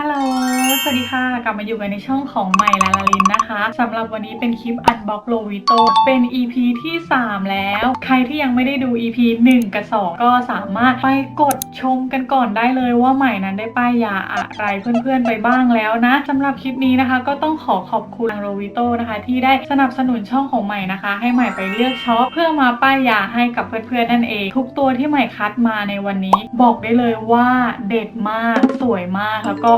ฮัลโหล สวัสดีค่ะ กลับมาอยู่กันในช่องของใหม่ลาลาลินนะคะสำหรับวันนี้เป็นคลิป Unbox l o v i t o เป็น EP ที่ 3 แล้ว ใครที่ยังไม่ได้ดู EP 1 กับ 2 ก็สามารถไปกดชมกันก่อนได้เลยว่าใหม่นั้นได้ป้ายยาอะไรเพื่อนๆไปบ้างแล้วนะสำหรับคลิปนี้นะคะ ก็ต้องขอขอบคุณทาง l o v i t o นะคะ ที่ได้สนับสนุนช่องของใหม่นะคะ ให้ใหม่ไปเลือกช็อปเพื่อมาป้ายยาให้กับเพื่อนๆนั่นเอง ทุกตัวที่ใหม่คัดมาในวันนี้ บอกได้เลยว่าเด็ดมากสวยมากแล้วก็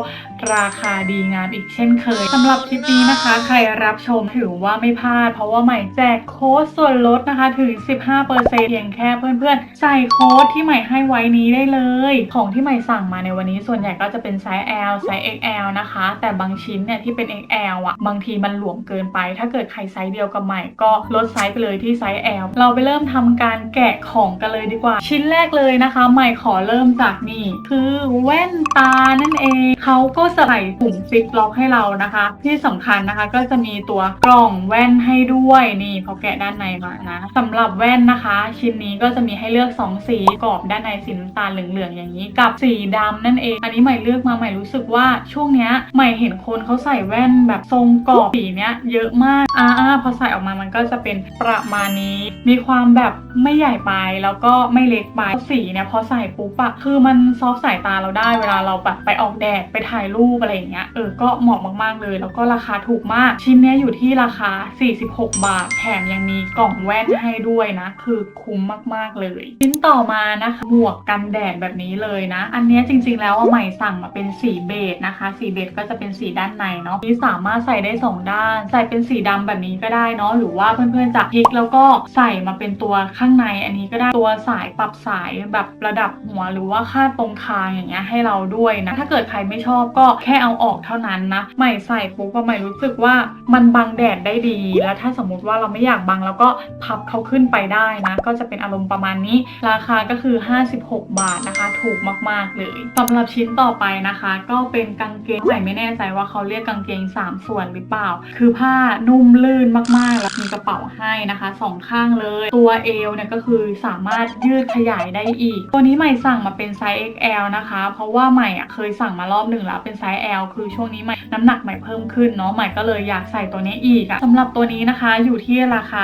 ราคาดีงามอีกเช่นเคยสำหรับคลิปนี้นะคะ ใครรับชมถือว่าไม่พลาด เพราะว่าใหม่แจกโค้ดส่วนลดนะคะถึง 15%เพียงแค่เพื่อนๆ ใส่โค้ดที่ใหม่ให้ไว้นี้ได้เลย ของที่ใหม่สั่งมาในวันนี้ส่วนใหญ่ก็จะเป็นไซส์ L ไซส์ XL นะคะ แต่บางชิ้นเนี่ยที่เป็น XL อะบางทีมันหลวมเกินไป ถ้าเกิดใครไซส์เดียวกับใหม่ก็ลดไซส์ไปเลยที่ไซส์ L เราไปเริ่มทำการแกะของกันเลยดีกว่า ชิ้นแรกเลยนะคะ ใหม่ขอเริ่มจากนี่ คือแว่นตานั่นเอง เขาก็ใส่ถุงซิปล็อกให้เรานะคะ ที่สำคัญนะคะก็จะมีตัวกล่องแว่นให้ด้วยนี่พอแกะด้านในมานะสำหรับแว่นนะคะ ชิ้นนี้ก็จะมีให้เลือก 2 สีกรอบด้านในสีน้ำตาลเหลืองๆอย่างนี้ กับสีดำนั่นเอง อันนี้ใหม่เลือกมาใหม่รู้สึกว่าช่วงเนี้ยใหม่เห็นคนเขาใส่แว่นแบบทรงกรอบสีเนี้ยเยอะมากอ่าๆพอใส่ออกมามันก็จะเป็นประมาณนี้ มีความแบบไม่ใหญ่ไปแล้วก็ไม่เล็กไปสีเนี่ยพอใส่ปุ๊บอะคือมันซอฟสายตาเราได้เวลาเราแบบไปออกแดดไปถ่ายรูปอะไรอย่างเงี้ยเออก็เหมาะมากๆเลย แล้วก็ราคาถูกมาก ชิ้นเนี้ยอยู่ที่ราคา 46 บาท แถมยังมีกล่องแว่นให้ด้วยนะ คือคุ้มมากๆเลย ชิ้นต่อมานะคะหมวกกันแดดแบบนี้เลยนะ อันเนี้ยจริงๆแล้วใหม่สั่งมาเป็นสีเบจนะคะ สีเบจก็จะเป็นสีด้านในเนาะที่สามารถใส่ได้สองด้าน ใส่เป็นสีดำแบบนี้ก็ได้เนาะหรือว่าเพื่อนๆจะพลิกแล้วก็ใส่มาเป็นตัวข้างในอันนี้ก็ได้ตัวสายปรับสายแบบระดับหัวหรือว่าคาดตรงคางอย่างเงี้ยให้เราด้วยนะถ้าเกิดใครไม่ชอบก็แค่เอาออกเท่านั้นนะใหม่ใส่ปุ๊บใหม่รู้สึกว่ามันบังแดดได้ดี แล้วถ้าสมมติว่าเราไม่อยากบังแล้วก็พับเขาขึ้นไปได้นะ ก็จะเป็นอารมณ์ประมาณนี้ ราคาก็คือ 56 บาทนะคะ ถูกมากๆเลยสำหรับชิ้นต่อไปนะคะ ก็เป็นกางเกงใหม่ไม่แน่ใจว่าเขาเรียกกางเกง 3 ส่วนหรือเปล่า คือผ้านุ่มลื่นมากๆแล้วมีกระเป๋าให้นะคะสองข้างเลย ตัวเอวเนี่ยก็คือสามารถยืดขยายได้อีก ตัวนี้ใหม่สั่งมาเป็นไซส์ XL นะคะ เพราะว่าใหม่อะเคยสั่งมารอบหนึ่งแล้วเป็นไซส์ L คือช่วงนี้ใหม่น้ำหนักใหม่เพิ่มขึ้นเนาะใหม่ก็เลยอยากใส่ตัวนี้อีกอะสำหรับตัวนี้นะคะอยู่ที่ราคา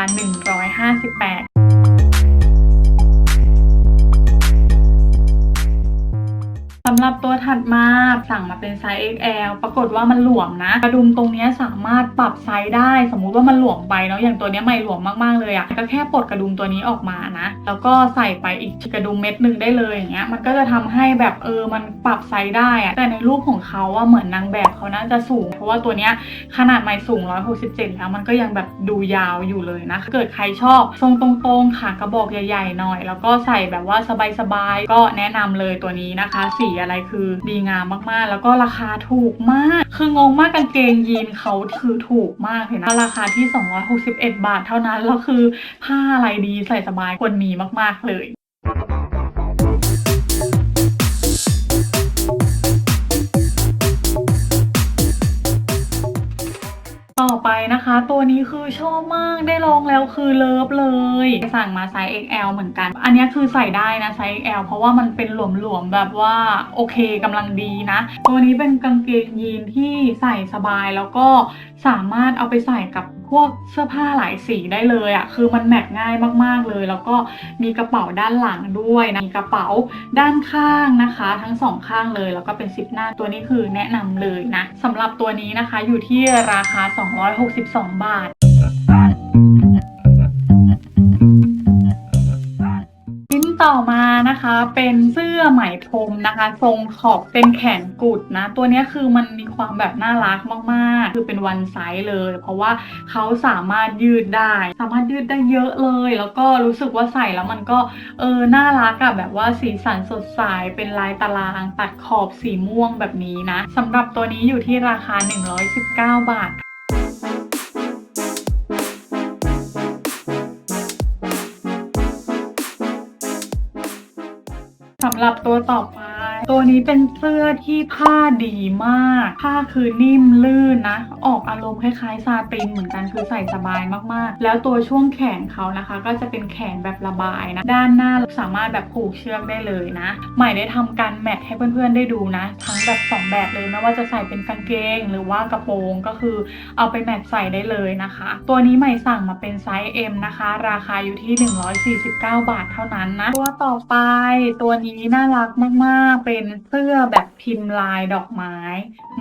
158 สำหรับตัวถัดมาสั่งมาเป็นไซส์ XL ปรากฏว่ามันหลวมนะกระดุมตรงนี้สามารถปรับไซส์ได้ สมมุติว่ามันหลวมไปเนาะอย่างตัวนี้ไม่หลวมมากๆเลยอะก็แค่ปลดกระดุมตัวนี้ออกมานะ แล้วก็ใส่ไปอีกกระดุมเม็ดหนึ่งได้เลยอย่างเงี้ยมันก็จะทำให้แบบเออมันปรับไซส์ได้อะแต่ในรูปของเขาว่าเหมือนนางแบบเขาน่าจะสูง เพราะว่าตัวนี้ขนาดไม่สูง 167 แล้วมันก็ยังแบบดูยาวอยู่เลยนะเกิดใครชอบทรงตรงๆขากระบอกใหญ่ๆหน่อย แล้วก็ใส่แบบว่าสบายๆก็แนะนำเลยตัวนี้นะคะสีอะไรคือดีงามมากๆ แล้วก็ราคาถูกมาก คืองงมากกางเกงยีนเขาคือถูกมากเลยนะราคาที่ 261 บาทเท่านั้นแล้วคือผ้าอะไรดีใส่สบายควรมีมากๆเลย ตัวนี้คือชอบมากได้ลองแล้วคือเลิฟเลย สั่งมาไซส์ XL เหมือนกัน อันนี้คือใส่ได้นะไซส์ XL เพราะว่ามันเป็นหลวมๆแบบว่าโอเคกำลังดีนะ ตัวนี้เป็นกางเกงยีนที่ใส่สบายแล้วก็สามารถเอาไปใส่กับ พวกเสื้อผ้าหลายสีได้เลยอะ่ะคือมันแมทง่ายมากๆเลย แล้วก็มีกระเป๋าด้านหลังด้วยนะมีกระเป๋าด้านข้างนะคะ ทั้งสองข้างเลย แล้วก็เป็นซิปหน้าตัวนี้คือแนะนำเลยนะสำหรับตัวนี้นะคะอยู่ที่ราคา 262 บาท ต่อมานะคะเป็นเสื้อไหมพรมนะคะ ทรงขอบเป็นแขนกุดนะ ตัวนี้คือมันมีความแบบน่ารักมากๆ คือเป็นวันไซส์เลย เพราะว่าเขาสามารถยืดได้ สามารถยืดได้เยอะเลย แล้วก็รู้สึกว่าใส่แล้วมันก็เออน่ารักอะแบบว่าสีสันสดใสเป็นลายตารางตัดขอบสีม่วงแบบนี้นะสำหรับตัวนี้อยู่ที่ราคา 119 บาทำหรับตัวต่อไป ตัวนี้เป็นเสื้อที่ผ้าดีมาก ผ้าคือนิ่มลื่นนะ ออกอารมณ์คล้ายๆซาตินเหมือนกันคือใส่สบายมากๆ แล้วตัวช่วงแขนเขานะคะ ก็จะเป็นแขนแบบระบายนะ ด้านหน้าสามารถแบบผูกเชือกได้เลยนะ ใหม่ได้ทำการแมทให้เพื่อนๆได้ดูนะ ทั้งแบบสองแบบเลยไม่ว่าจะใส่เป็นกางเกง หรือว่ากระโปรงก็คือเอาไปแมทใส่ได้เลยนะคะ ตัวนี้ใหม่สั่งมาเป็นไซส์ M นะคะ ราคาอยู่ที่ 149 บาทเท่านั้นนะ ตัวต่อไปตัวนี้น่ารักมากๆเป็นเสื้อแบบพิมพ์ลายดอกไม้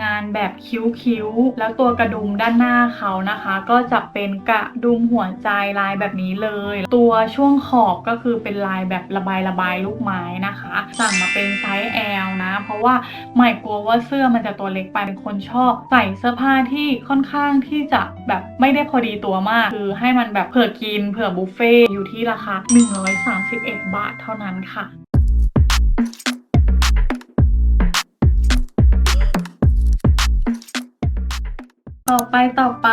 งานแบบคิ้วๆ แล้วตัวกระดุมด้านหน้าเขานะคะ ก็จะเป็นกระดุมหัวใจลายแบบนี้เลย ตัวช่วงขอบก็คือเป็นลายแบบระบายระบายลูกไม้นะคะ สั่งมาเป็นไซส์ L นะ เพราะว่าใหม่กลัวว่าเสื้อมันจะตัวเล็กไปเป็นคนชอบ ใส่เสื้อผ้าที่ค่อนข้างที่จะแบบไม่ได้พอดีตัวมาก คือให้มันแบบเผื่อกินเผื่อบุฟเฟ่อยู่ที่ราคา 131 บาทเท่านั้นค่ะ ต่อไปต่อไป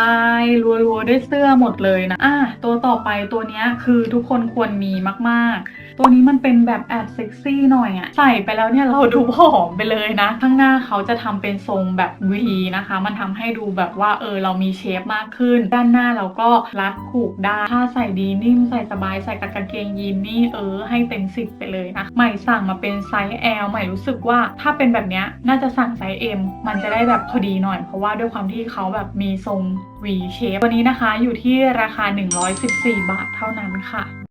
รัวๆด้วยเสื้อหมดเลยนะอะตัวต่อไปตัวเนี้ยคือทุกคนควรมีมากๆ ตัวนี้มันเป็นแบบแอบเซ็กซี่หน่อยอะใส่ไปแล้วเนี่ยเราดูผอมไปเลยนะ ข้างหน้าเขาจะทำเป็นทรงแบบ V นะคะ มันทำให้ดูแบบว่าเออเรามีเชฟมากขึ้น ด้านหน้าเราก็รัดผูกได้ถ้าใส่ดีนิ่มใส่สบายใส่กับกางเกงยีนนี่เออให้เต็มสิบไปเลยนะใหม่สั่งมาเป็นไซส์ L ใหม่รู้สึกว่าถ้าเป็นแบบเนี้ยน่าจะสั่งไซส์ M มันจะได้แบบพอดีหน่อย เพราะว่าด้วยความที่เขาแบบมีทรง V shape ตัวนี้นะคะอยู่ที่ราคา 114 บาทเท่านั้นค่ะ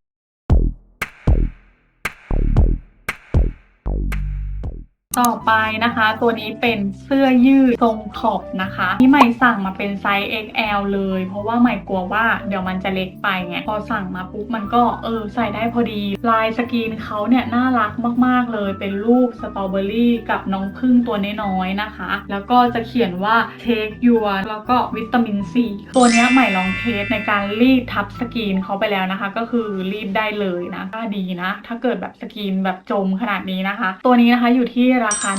ต่อไปนะคะ ตัวนี้เป็นเสื้อยืดทรงขอบนะคะที่ใหม่สั่งมาเป็นไซส์ XL เลย เพราะว่าใหม่กลัวว่าเดี๋ยวมันจะเล็กไปไงพอสั่งมาปุ๊บมันก็เออใส่ได้พอดี ลายสกรีนเขาเนี่ยน่ารักมากๆเลย เป็นรูปสตรอเบอรี่กับน้องพึ่งตัวน้อยๆนะคะ แล้วก็จะเขียนว่า take your แล้วก็วิตามินซีตัวนี้ใหม่ลองเทสในการรีดทับสกรีนเขาไปแล้วนะคะ ก็คือรีดได้เลยนะก็ดีนะ ถ้าเกิดแบบสกรีนแบบจมขนาดนี้นะคะ ตัวนี้นะคะอยู่ที่ราคา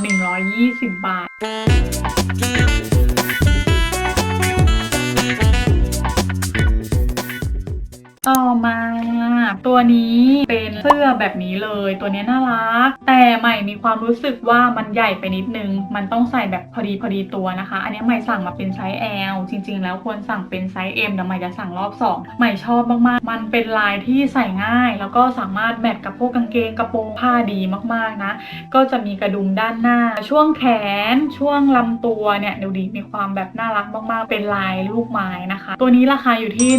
120 บาท ต่อมา ตัวนี้เป็นเสื้อแบบนี้เลย ตัวนี้น่ารัก แต่ใหม่มีความรู้สึกว่ามันใหญ่ไปนิดนึง มันต้องใส่แบบพอดีพอดีตัวนะคะ อันนี้ใหม่สั่งมาเป็นไซส์ L จริง ๆ แล้วควรสั่งเป็นไซส์ M แต่ใหม่จะสั่งรอบ 2 ใหม่ชอบมากๆ มันเป็นลายที่ใส่ง่าย แล้วก็สามารถแมทกับพวกกางเกงกระโปรงผ้าดีมากๆนะ ก็จะมีกระดุมด้านหน้า ช่วงแขน ช่วงลำตัวเนี่ยดูดีมีความแบบน่ารักมากๆ เป็นลายลูกไม้นะคะ ตัวนี้ราคาอยู่ที่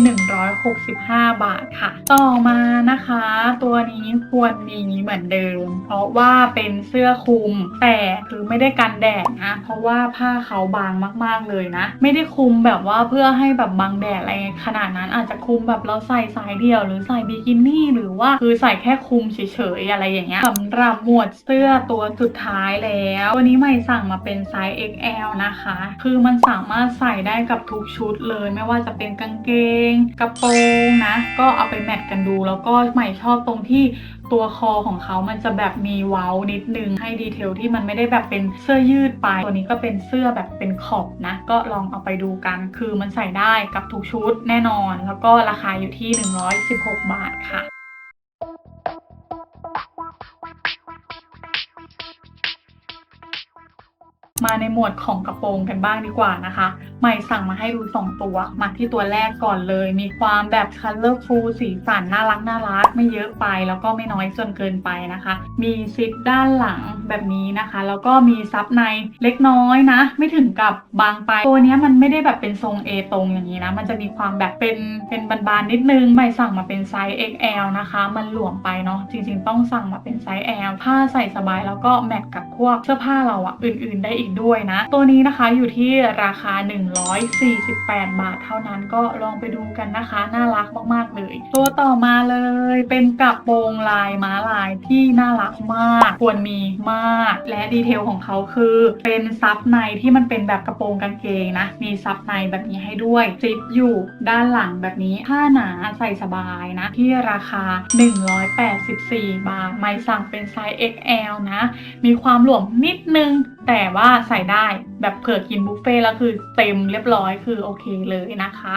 165บาทค่ะ ต่อมานะคะ ตัวนี้ควรมีเหมือนเดิม เพราะว่าเป็นเสื้อคลุมแต่คือไม่ได้กันแดดนะ เพราะว่าผ้าเขาบางมาก ๆเลยนะ ไม่ได้คลุมแบบว่าเพื่อให้แบบบังแดดอะไรขนาดนั้นอาจจะคลุมแบบเราใส่สายเดี่ยว หรือใส่บิกินี่ หรือว่าคือใส่แค่คลุมเฉยๆอะไรอย่างเงี้ยสำหรับหมวดเสื้อตัวสุดท้ายแล้วตัวนี้ใหม่สั่งมาเป็นไซส์ XL นะคะ คือมันสามารถใส่ได้กับทุกชุดเลย ไม่ว่าจะเป็นกางเกง กระโปรงนะก็เอาไปแมทกันดู แล้วก็ใหม่ชอบตรงที่ตัวคอของเขามันจะแบบมีเว้านิดนึง ให้ดีเทลที่มันไม่ได้แบบเป็นเสื้อยืดไป ตัวนี้ก็เป็นเสื้อแบบเป็นขอบนะ ก็ลองเอาไปดูกัน คือมันใส่ได้กับทุกชุดแน่นอน แล้วก็ราคาอยู่ที่ 116 บาทค่ะ มาในหมวดของกระโปรงกันบ้างดีกว่านะคะใหม่สั่งมาให้ดู 2 ตัว มาที่ตัวแรกก่อนเลย มีความแบบ colorful สีสันน่ารักน่ารักไม่เยอะไป แล้วก็ไม่น้อยจนเกินไปนะคะ มีซิปด้านหลังแบบนี้นะคะ แล้วก็มีซับในเล็กน้อยนะ ไม่ถึงกับบางไป ตัวนี้มันไม่ได้แบบเป็นทรง A ตรงอย่างนี้นะ มันจะมีความแบบเป็นเป็นบานๆนิดนึงใหม่สั่งมาเป็นไซส์ XL นะคะ มันหลวมไปเนาะจริงๆ ต้องสั่งมาเป็นไซส์ L ผ้าใส่สบายแล้วก็แมทกับพวกเสื้อผ้าเราอะอื่น ๆ ได้อีกด้วยนะ ตัวนี้นะคะอยู่ที่ราคา 148 บาทเท่านั้นก็ลองไปดูกันนะคะ น่ารักมากๆเลย ตัวต่อมาเลยเป็นกระโปรงลายม้าลายที่น่ารักมาก ควรมีมาก และดีเทลของเขาคือเป็นซับในที่มันเป็นแบบกระโปรงกางเกงนะ มีซับในแบบนี้ให้ด้วยซิปอยู่ด้านหลังแบบนี้ผ้าหนาใส่สบายนะ ที่ราคา 184 บาท ไม่สั่งเป็นไซส์ XL นะ มีความหลวมนิดนึงแต่ว่าใส่ได้ แบบเผื่อกินบุฟเฟ่แล้วคือเต็มเรียบร้อยคือโอเคเลยนะคะ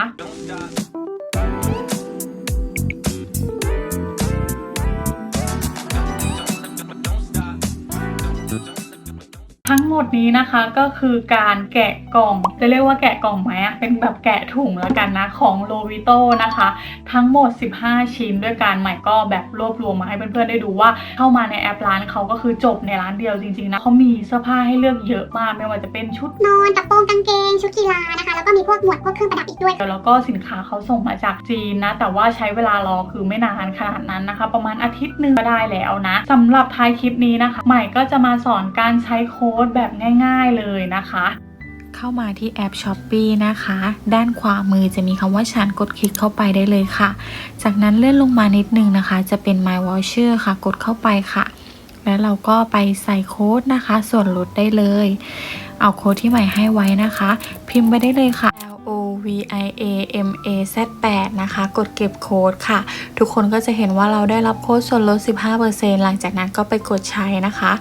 ทั้งหมดนี้นะคะก็คือการแกะกล่อง จะเรียกว่าแกะกล่องไหมอะเป็นแบบแกะถุงแล้วกันนะ ของโลวิโตนะคะ ทั้งหมด 15 ชิ้นด้วยกันใหม่ก็แบบรวบรวมมาให้เพื่อนๆได้ดูว่าเข้ามาในแอปร้านเขาก็คือจบในร้านเดียวจริงๆนะเขามีเสื้อผ้าให้เลือกเยอะมาก ไม่ว่าจะเป็นชุดนอนกระโปรงกางเกง ชุดกีฬานะคะ แล้วก็มีพวกหมวดพวกเครื่องประดับอีกด้วย แล้วก็สินค้าเขาส่งมาจากจีนนะ แต่ว่าใช้เวลารอคือไม่นานขนาดนั้นนะคะ ประมาณอาทิตย์หนึงก็ได้แล้วนะสำหรับท้ายคลิปนี้นะคะ ใหม่ก็จะมาสอนการใช้โค้ดดแบบง่าย ๆเลยนะคะ เข้ามาที่แอป s h อ p e e นะคะ ด้านขวามือจะมีคำว่าฉันกดคลิกเข้าไปได้เลยค่ะ จากนั้นเลื่อนลงมานิดนึงนะคะ จะเป็น My Voucher ค่ะ กดเข้าไปค่ะ แล้วเราก็ไปใส่โค้ดนะคะ ส่วนลดได้เลย เอาโค้ดที่ใหม่ให้ไว้นะคะ พิมพ์ไปได้เลยค่ะ V I A M A Z 8 นะคะ กดเก็บโค้ดค่ะ ทุกคนก็จะเห็นว่าเราได้รับโค้ดส่วนลด 15%หลังจากนั้นก็ไปกดใช้นะคะ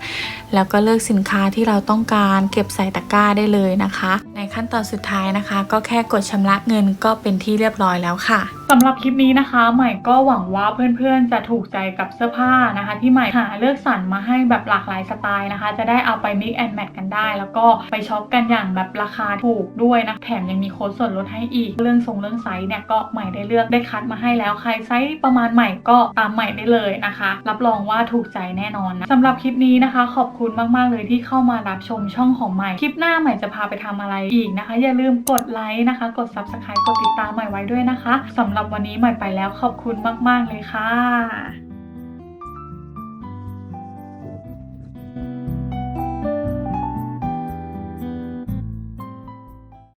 แล้วก็เลือกสินค้าที่เราต้องการเก็บใส่ตะกร้าได้เลยนะคะ ในขั้นตอนสุดท้ายนะคะ ก็แค่กดชำระเงินก็เป็นที่เรียบร้อยแล้วค่ะสำหรับคลิปนี้นะคะ ใหม่ก็หวังว่าเพื่อนๆจะถูกใจกับเสื้อผ้านะคะ ที่ใหม่หาเลือกสรรมาให้แบบหลากหลายสไตล์นะคะ จะได้เอาไป mix and match กันได้ แล้วก็ไปช็อปกันอย่างแบบราคาถูกด้วยนะแถมยังมีโค้ดส่วนลดให้อีก เรื่องทรงเรื่องไซส์เนี่ยก็ใหม่ได้เลือกได้คัดมาให้แล้วใครไซส์ประมาณใหม่ก็ตามใหม่ได้เลยนะคะ รับรองว่าถูกใจแน่นอนนะสำหรับคลิปนี้นะคะ ขอบคุณมากๆเลยที่เข้ามารับชมช่องของใหม่คลิปหน้าใหม่จะพาไปทำอะไรอีกนะคะ อย่าลืมกดไลค์นะคะ กด subscribe กดติดตามใหม่ไว้ด้วยนะคะสำหรับวันนี้ใหม่ไปแล้วขอบคุณมาก ๆ เลยค่ะ